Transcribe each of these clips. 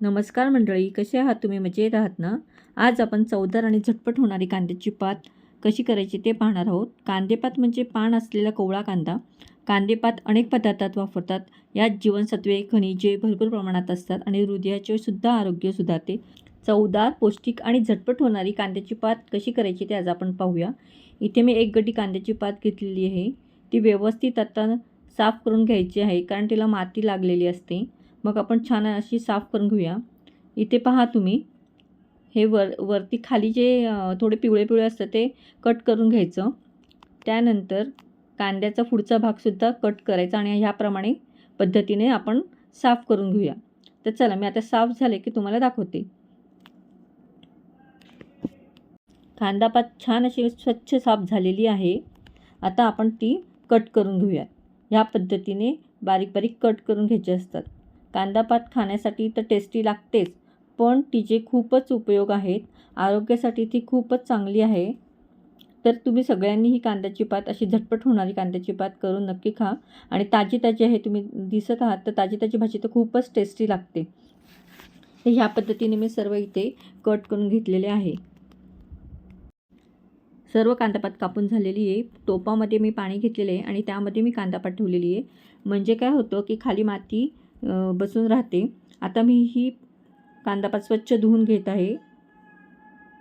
नमस्कार मंडळी कसे आहात तुम्ही? मजेत आहात ना? आज आपण चवदार आणि झटपट होणारी कांद्याची पात कशी करायची ते पाहणार आहोत. कांदेपात म्हणजे पान असलेला कोवळा कांदा. कांदेपात अनेक पदार्थात वापरतात. यात जीवनसत्वे खनिजे भरपूर प्रमाणात असतात आणि हृदयाचे सुद्धा आरोग्य सुधारते. चवदार पौष्टिक आणि झटपट होणारी कांद्याची पात कशी करायची ते आज आपण पाहूया. इथे मी एक गटी कांद्याची पात घेतलेली आहे. ती व्यवस्थित आता साफ करून घ्यायची आहे कारण तिला माती लागलेली असते. मग आपण छान अशी साफ करून घेऊया. इथे पहा तुम्ही. हे वर वरती खाली जे थोडे पिवळे पिवळे असतं ते कट करून घ्यायचं. त्यानंतर कांद्याचा पुढचा भागसुद्धा कट करायचा आणि ह्याप्रमाणे पद्धतीने आपण साफ करून घेऊया. तर चला मी आता साफ झाले की तुम्हाला दाखवते. कांदापात छान अशी स्वच्छ साफ झालेली आहे. आता आपण ती कट करून घेऊया ह्या पद्धतीने बारीक बारीक कट करून घ्यायचे असतात. कांदापात खाण्यासाठी तर टेस्टी लागतेच पण तिचे खूपच उपयोग आहेत. आरोग्यासाठी ती खूपच चांगली आहे. तर तुम्ही सगळ्यांनी ही कांद्याची पात अशी झटपट होणारी कांद्याची पात करून नक्की खा. आणि ताजी ताजी आहे तुम्ही दिसत आहात तर ताजी ताजी भाजी तर खूपच टेस्टी लागते. तर ह्या पद्धतीने मी सर्व इथे कट करून घेतलेले आहे. सर्व कांदापात कापून झालेली आहे. टोपामध्ये मी पाणी घेतलेले आहे आणि त्यामध्ये मी कांदापात ठेवलेली आहे. म्हणजे काय होतं की खाली माती बसून राहते. आता मी ही कांदापात स्वच्छ धुवून घेत आहे.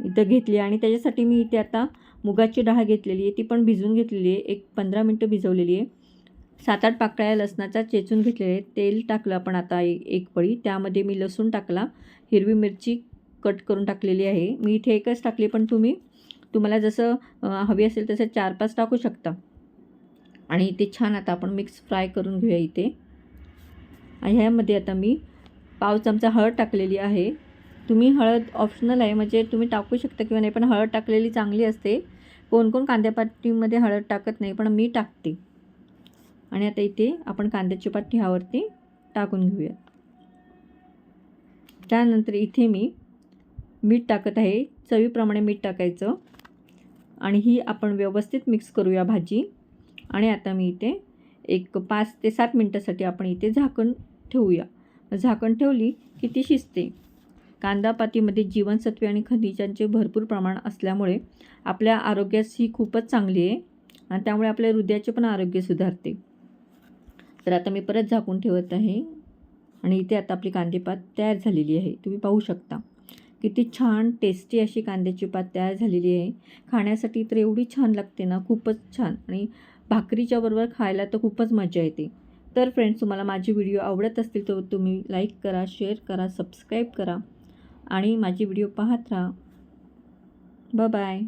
इथं घेतली आणि त्याच्यासाठी मी इथे आता मुगाची डाळ घेतलेली आहे. ती पण भिजवून घेतलेली आहे. एक पंधरा मिनटं भिजवलेली आहे. सात आठ पाकळ्या लसणाचा चेचून घेतलेले आहे. तेल टाकलं आपण आता ए- एक पळी. त्यामध्ये मी लसूण टाकला. हिरवी मिरची कट करून टाकलेली आहे. मी इथे एकच टाकली पण तुम्ही तुम्हाला जसं हवी असेल तसं चार पाच टाकू शकता. आणि इथे छान आता आपण मिक्स फ्राय करून घेऊया इथे. ह्यामध्ये आता मी पाव चमचा हळद टाकलेली आहे. तुम्ही हळद ऑप्शनल आहे म्हणजे तुम्ही टाकू शकता किंवा नाही पण हळद टाकलेली चांगली असते. कोण कोण कांद्यापातीमध्ये हळद टाकत नाही पण मी टाकते. आणि आता इथे आपण कांद्याची पाती ह्यावरती टाकून घेऊयात. त्यानंतर इथे मी मीठ टाकत आहे. चवीप्रमाणे मीठ टाकायचं. आणि ही आपण व्यवस्थित मिक्स करूया भाजी. आणि आता मी इथे एक पाच ते सात मिनटासाठी आपण इथे झाकण ठेवूया. झाकण ठेवली की ती शिजते. कांदापातीमध्ये जीवनसत्वे आणि खनिजांचे भरपूर प्रमाण असल्यामुळे आपल्या आरोग्यास ही खूपच चांगली आहे आणि त्यामुळे आपल्या हृदयाचे पण आरोग्य सुधारते. तर आता मी परत झाकून ठेवत आहे आणि इथे आता आपली कांदेपात तयार झालेली आहे. तुम्ही पाहू शकता. किती छान टेस्टी अशी कांद्याची पात तयार झालेली आहे. खाण्यासाठी तर एवढी छान लागते ना खूपच छान. आणि भाकरीच्या बरोबर खायला तर खूपच मजा येते. तर फ्रेंड्स तुम्हाला माझे व्हिडिओ आवडत असतील तर तुम्ही लाईक करा शेअर करा सबस्क्राईब करा आणि माझे व्हिडिओ पाहत राहा. बाय